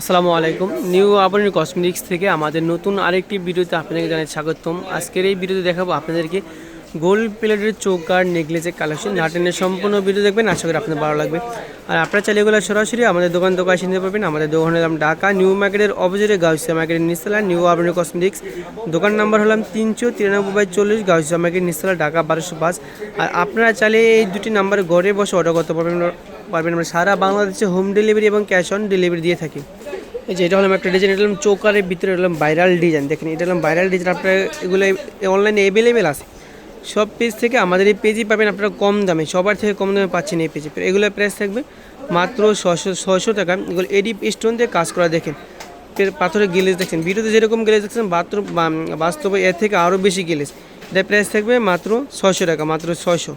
আসসালামু আলাইকুম। New Abaroni cosmetics থেকে আমাদের নতুন আরেকটি ভিডিওতে আপনাদেরকে জানাই স্বাগতম। আজকের এই ভিডিওতে দেখাবো আপনাদেরকে গোল্ড প্লেটের চোখ চৌকার নেকলেসের কালেকশন নাটেনের সম্পূর্ণ ভিডিও দেখবেন, আশা করি আপনাদের ভালো লাগবে। আর আপনারা চাইলে এগুলো সরাসরি আমাদের দোকান দোকান এসে নিতে পারবেন। আমাদের দোকানের নাম ঢাকা নিউ মার্কেটের অপোজিটে গাউসিয়া মার্কেটের নিস্তলা নিউ আবরণী কসমেটিক্স দোকান নাম্বার হলাম তিনশো তিরানব্বই বাই চল্লিশ গাউসিয়া মার্কেট নিস্তলা ঢাকা বারোশো পাঁচ। আর আপনারা চাইলে এই দুটি নাম্বারে ঘরে বসে অর্ডার করতে পারবেন। পারবেন আমরা সারা বাংলাদেশে হোম ডেলিভারি এবং ক্যাশ অন ডেলিভারি দিয়ে থাকি। এই যে এটা হলাম একটা ডিজাইন এটা হলাম চৌকারের ভিতরে হলাম ভাইরাল ডিজাইন দেখেন, এটা হলাম ভাইরাল ডিজাইন আপনার এগুলো অনলাইনে অ্যাভেলেবেল আছে। সব পেজ থেকে আমাদের এই পেজই পাবেন আপনারা কম দামে, সবার থেকে কম দামে পাচ্ছেন এই পেজে এগুলো প্রাইস থাকবে মাত্র ছশো ছশো টাকা। এগুলো এডিপ স্টোন দিয়ে কাজ করা, দেখেন। এর পাথরের গিলেজ দেখছেন। ভিডিওতে যেরকম গিলেজ দেখছেন, বাথরুম বাস্তবে এর থেকে আরও বেশি গিলেজ এটা প্রাইস থাকবে মাত্র ছশো টাকা, মাত্র ছশো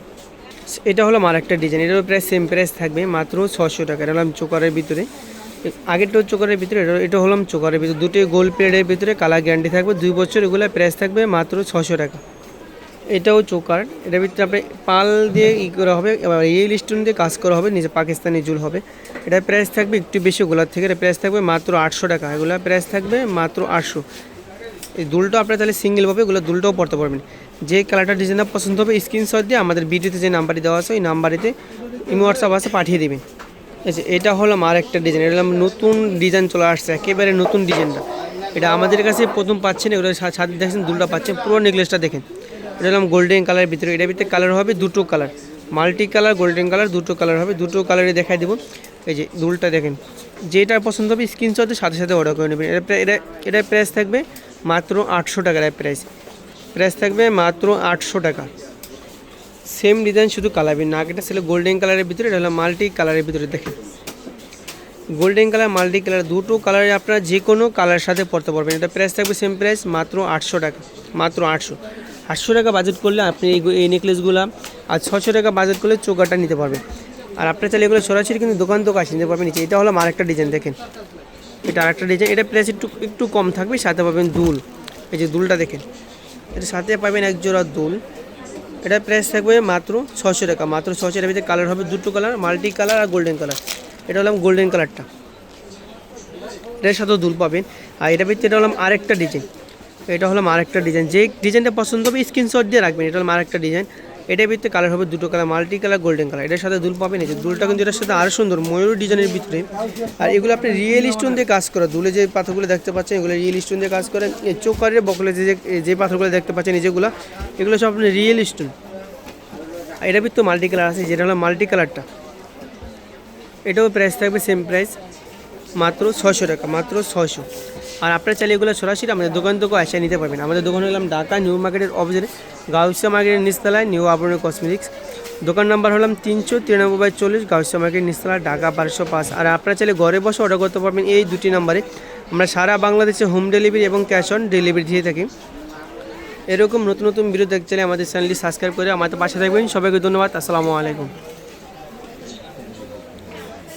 এটা হলো আমার একটা ডিজাইন এটারও প্রায় সেম প্রাইস থাকবে মাত্র ছশো টাকা। এটা হলাম চোকারের ভিতরে আগেরটা চোকারের ভিতরে, এটা হলাম চোকারের ভিতরে। দুটি গোল প্লেটের ভিতরে কালার গ্যারান্টি থাকবে। দুই বছর এগুলো প্রাইস থাকবে মাত্র ছশো টাকা। এটাও চোকার। এটার ভিতরে আপনি পাল দিয়ে ই করা হবে এবার এই স্টোন দিয়ে কাজ করা হবে, নিজে পাকিস্তানি জুল হবে। এটার প্রাইস থাকবে একটু বেশি গোলার থেকে এটা প্রাইস থাকবে মাত্র আটশো টাকা। এগুলো প্রাইস থাকবে মাত্র আটশো। এই দুলটাও আপনারা তাহলে সিঙ্গেল পাবে এগুলো দুলটাও পড়তে পারবেন। যে কালারটা ডিজাইনটা পছন্দ হবে স্ক্রিনশট দিয়ে আমাদের ভিডিওতে যে নাম্বারটি দেওয়া আছে, ওই নাম্বারেতে ইমো হোয়াটসঅ্যাপ আছে, পাঠিয়ে দেবেন। এটা হলো আর একটা ডিজাইন এটা হলাম নতুন ডিজাইন চলে আসছে, একেবারে নতুন ডিজাইনটা এটা আমাদের কাছে প্রথম পাচ্ছেন, এগুলো সাথে দেখছেন দুলটা পাচ্ছেন, পুরো নেকলেসটা দেখেন। এটা হলাম গোল্ডেন কালারের ভিতরে, এটার ভিতরে কালার হবে দুটো colour multi colour golden colour দুটো কালার হবে, দুটো কালারে দেখাই দেবো। এই যে দুলটা দেখেন, যেটা পছন্দ হবে স্ক্রিনশটের সাথে সাথে অর্ডার করে নেবেন। এটা এটা এটার প্রাইস থাকবে মাত্র আটশো টাকার প্রাইস প্রাইস থাকবে মাত্র আটশো টাকা। সেম ডিজাইন শুধু কালার না এটা ছিল গোল্ডেন কালারের ভিতরে, এটা হলো মাল্টি কালারের ভিতরে, দেখেন। গোল্ডেন কালার মাল্টি কালার দুটো কালারে আপনারা যে কোনো কালারের সাথে পড়তে পারবেন। এটা প্রাইস থাকবে সেম প্রাইস মাত্র আটশো টাকা, মাত্র আটশো। আটশো টাকা বাজেট করলে আপনি এই এই নেকলেসগুলো আর ছশো টাকা বাজেট করলে চোকাটা নিতে পারবেন। আর আপনার চাইলে এগুলো সরাসরি কিন্তু দোকান তো কাছে নিতে পারবেন নিচে। এটা হলো আরেকটা ডিজাইন দেখেন। এটা আরেকটা ডিজাইন এটা প্রাইস একটু একটু কম থাকবে, সাথে পাবেন দুল। এই যে দুলটা দেখেন, এর সাথে পাবেন এক জোড়া দুল। এটার প্রাইস থাকবে মাত্র ছশো টাকা, মাত্র ছশো টাকার ভিতরে কালার হবে দুটো কালার মাল্টি কালার আর গোল্ডেন কালার এটা হলাম গোল্ডেন কালারটা এটার সাথেও দুল পাবেন। আর এটা ভিতরে এটা হলাম আরেকটা ডিজাইন এটা হলাম আরেকটা ডিজাইন যে ডিজাইনটা পছন্দ হবে স্ক্রিনশট দিয়ে রাখবেন। এটা হলাম আরেকটা ডিজাইন এটার ভিতরে কালার হবে দুটো colour multi colour golden colour এটার সাথে দুল পাবেন এই যে দুলটা কিন্তু এটার সাথে আরও সুন্দর, ময়ূর ডিজাইনের ভিতরে। আর এগুলো আপনি রিয়েল স্টোন দিয়ে কাজ করা, দুলে যে পাথরগুলো দেখতে পাচ্ছেন, এগুলো রিয়েল স্টোন দিয়ে কাজ করেন এই চোকারের বকলে যে যে পাথরগুলো দেখতে পাচ্ছেন, এই যেগুলো, এগুলো সব আপনি রিয়েল স্টোন এটার ভিতরে মাল্টি কালার আছে, যেটা হলো মাল্টি কালারটা এটাও প্রাইস থাকবে সেম প্রাইস মাত্র ছশো টাকা, মাত্র ছশো আর আপনারা চাইলে এগুলো সরাসরি আমাদের দোকান থেকেও এসে নিতে পারবেন। আমাদের দোকান হলাম ঢাকা, নিউ মার্কেটের অপোজিটে গাউসিয়া মার্কেটের নিচতলায় নিউ আবরণী কসমেটিক্স দোকান নাম্বার হলাম তিনশো তিরানব্বই বাই চল্লিশ, গাউসিয়া মার্কেট নিচতলা, ঢাকা বারোশো পাঁচ। আর আপনারা চাইলে ঘরে বসে অর্ডার করতে পারবেন এই দুটি নাম্বারে আমরা সারা বাংলাদেশে হোম ডেলিভারি এবং ক্যাশ অন ডেলিভারি দিয়ে থাকি। এরকম নতুন নতুন ভিডিও দেখতে চাইলে আমাদের চ্যানেলটি সাবস্ক্রাইব করে আমাদের পাশে থাকবেন। সবাইকে ধন্যবাদ। আসসালামু আলাইকুম।